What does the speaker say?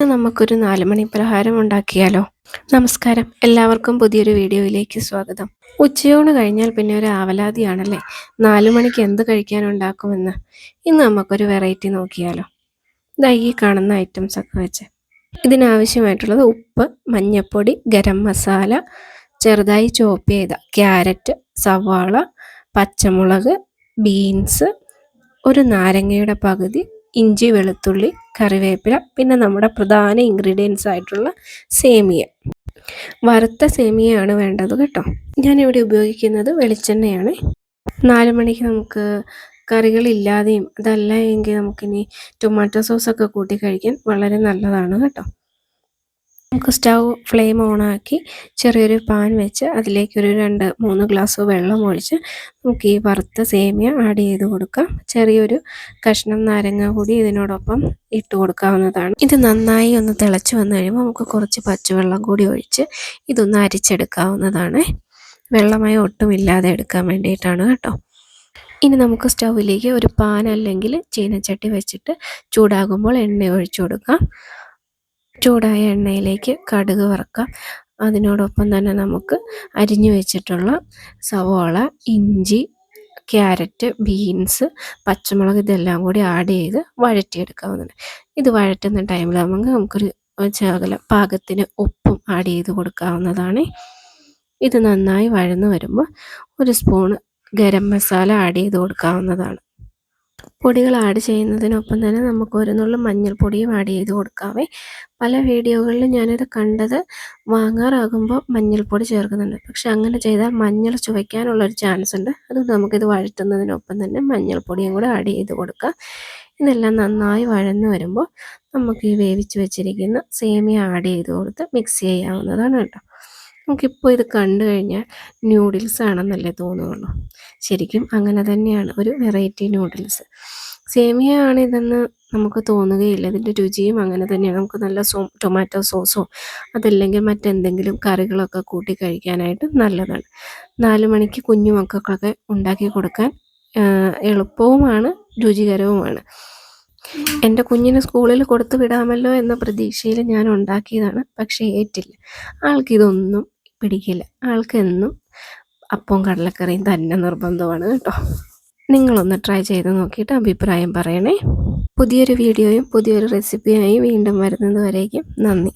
നമുക്കൊരു നാല് മണി പലഹാരം ഉണ്ടാക്കിയാലോ? നമസ്കാരം. എല്ലാവർക്കും പുതിയൊരു വീഡിയോയിലേക്ക് സ്വാഗതം. ഉച്ചയോട് കഴിഞ്ഞാൽ പിന്നെ ഒരു ആവലാതിയാണല്ലേ? നാലു മണിക്ക് എന്ത് കഴിക്കാൻ ഉണ്ടാക്കുമെന്ന്? ഇന്ന് നമുക്കൊരു വെറൈറ്റി നോക്കിയാലോ? ഇതാ ഈ കാണുന്ന ഐറ്റംസ് ഒക്കെ വെച്ച്. ഇതിനാവശ്യമായിട്ടുള്ളത് ഉപ്പ് മഞ്ഞൾപ്പൊടി ഗരം മസാല ചെറുതായി ചോപ്പ് ചെയ്ത ക്യാരറ്റ് സവാള പച്ചമുളക് ബീൻസ് ഒരു നാരങ്ങയുടെ പകുതി ഇഞ്ചി വെളുത്തുള്ളി കറിവേപ്പില പിന്നെ നമ്മുടെ പ്രധാന ഇൻഗ്രീഡിയൻസ് ആയിട്ടുള്ള സേമിയ. വറുത്ത സേമിയയാണ് വേണ്ടത് കേട്ടോ. ഞാനിവിടെ ഉപയോഗിക്കുന്നത് വെളിച്ചെണ്ണയാണ്. നാല് മണിക്ക് നമുക്ക് കറികളില്ലാതെയും അതല്ല എങ്കിൽ നമുക്കിനി ടൊമാറ്റോ സോസൊക്കെ കൂട്ടി കഴിക്കാൻ വളരെ നല്ലതാണ് കേട്ടോ. നമുക്ക് സ്റ്റൗ ഫ്ലെയിം ഓണാക്കി ചെറിയൊരു പാൻ വെച്ച് അതിലേക്ക് ഒരു രണ്ട് മൂന്ന് ഗ്ലാസ് വെള്ളം ഒഴിച്ച് നമുക്ക് ഈ വറുത്ത സേമിയ ആഡ് ചെയ്ത് കൊടുക്കാം. ചെറിയൊരു കഷ്ണം നാരങ്ങ കൂടി ഇതിനോടൊപ്പം ഇട്ട് കൊടുക്കാവുന്നതാണ്. ഇത് നന്നായി ഒന്ന് തിളച്ച് വന്നു കഴിയുമ്പോൾ നമുക്ക് കുറച്ച് പച്ചവെള്ളം കൂടി ഒഴിച്ച് ഇതൊന്ന് അരിച്ചെടുക്കാവുന്നതാണ്. വെള്ളമായി ഒട്ടുമില്ലാതെ എടുക്കാൻ വേണ്ടിയിട്ടാണ് കേട്ടോ. ഇനി നമുക്ക് സ്റ്റൗവിലേക്ക് ഒരു പാൻ അല്ലെങ്കിൽ ചീനച്ചട്ടി വെച്ചിട്ട് ചൂടാകുമ്പോൾ എണ്ണ ഒഴിച്ചു കൊടുക്കാം. ചൂടായ എണ്ണയിലേക്ക് കടുക് വറുക്കാം. അതിനോടൊപ്പം തന്നെ നമുക്ക് അരിഞ്ഞു വെച്ചിട്ടുള്ള സവോള ഇഞ്ചി ക്യാരറ്റ് ബീൻസ് പച്ചമുളക് ഇതെല്ലാം കൂടി ആഡ് ചെയ്ത് വഴറ്റിയെടുക്കാവുന്നതാണ്. ഇത് വഴറ്റുന്ന നമുക്ക് നമുക്കൊരു ചകല പാകത്തിന് ഉപ്പും ആഡ് ചെയ്ത് കൊടുക്കാവുന്നതാണ്. ഇത് നന്നായി വഴന്നു വരുമ്പോൾ ഒരു സ്പൂൺ ഗരം മസാല ആഡ് ചെയ്ത് കൊടുക്കാവുന്നതാണ്. പൊടികൾ ആഡ് ചെയ്യുന്നതിനൊപ്പം തന്നെ നമുക്ക് ഒരു നുള്ളു മഞ്ഞൾപ്പൊടിയും ആഡ് ചെയ്ത് കൊടുക്കാവേ. പല വീഡിയോകളിലും ഞാനിത് കണ്ടത് വാങ്ങാറാകുമ്പോൾ മഞ്ഞൾപ്പൊടി ചേർക്കുന്നുണ്ട്. പക്ഷെ അങ്ങനെ ചെയ്താൽ മഞ്ഞൾ ചുവയ്ക്കാനുള്ളൊരു ചാൻസ് ഉണ്ട്. അതുകൊണ്ട് നമുക്കിത് വഴറ്റുന്നതിനൊപ്പം തന്നെ മഞ്ഞൾപ്പൊടിയും കൂടെ ആഡ് ചെയ്ത് കൊടുക്കാം. ഇതെല്ലാം നന്നായി വഴന്ന് വരുമ്പോൾ നമുക്ക് ഈ വേവിച്ച് വെച്ചിരിക്കുന്ന സേമിയ ആഡ് ചെയ്ത് കൊടുത്ത് മിക്സ് ചെയ്യാവുന്നതാണ് കേട്ടോ. നമുക്കിപ്പോൾ ഇത് കണ്ടു കഴിഞ്ഞാൽ ന്യൂഡിൽസ് ആണെന്നല്ലേ തോന്നുകയുള്ളൂ ശരിക്കും അങ്ങനെ തന്നെയാണ് ഒരു വെറൈറ്റി നൂഡിൽസ് സേമിയ ആണ് ഇതെന്ന് നമുക്ക് തോന്നുകയില്ല. ഇതിന്റെ രുചിയും അങ്ങനെ തന്നെയാണ്. നമുക്ക് നല്ല സോ ടൊമാറ്റോ സോസോ അതല്ലെങ്കിൽ മറ്റെന്തെങ്കിലും കറികളൊക്കെ കൂട്ടി കഴിക്കാനായിട്ട് നല്ലതാണ്. നാല് മണിക്ക് കുഞ്ഞു മക്കൾക്കൊക്കെ ഉണ്ടാക്കി കൊടുക്കാൻ എളുപ്പവുമാണ് രുചികരവുമാണ്. എന്റെ കുഞ്ഞിന് സ്കൂളിൽ കൊടുത്തു വിടാമല്ലോ എന്ന പ്രതീക്ഷയിൽ ഞാൻ ഉണ്ടാക്കിയതാണ് പക്ഷേ ഏറ്റില്ല. ആൾക്കിതൊന്നും പിടിക്കില്ല. ആൾക്കെന്നും അപ്പവും കടലക്കറിയും തന്നെ നിർബന്ധമാണ് കേട്ടോ. നിങ്ങളൊന്ന് ട്രൈ ചെയ്ത് നോക്കിയിട്ട് അഭിപ്രായം പറയണേ. പുതിയൊരു വീഡിയോയും പുതിയൊരു റെസിപ്പിയായി വീണ്ടും വരുന്നത് വരേക്കും. നന്ദി.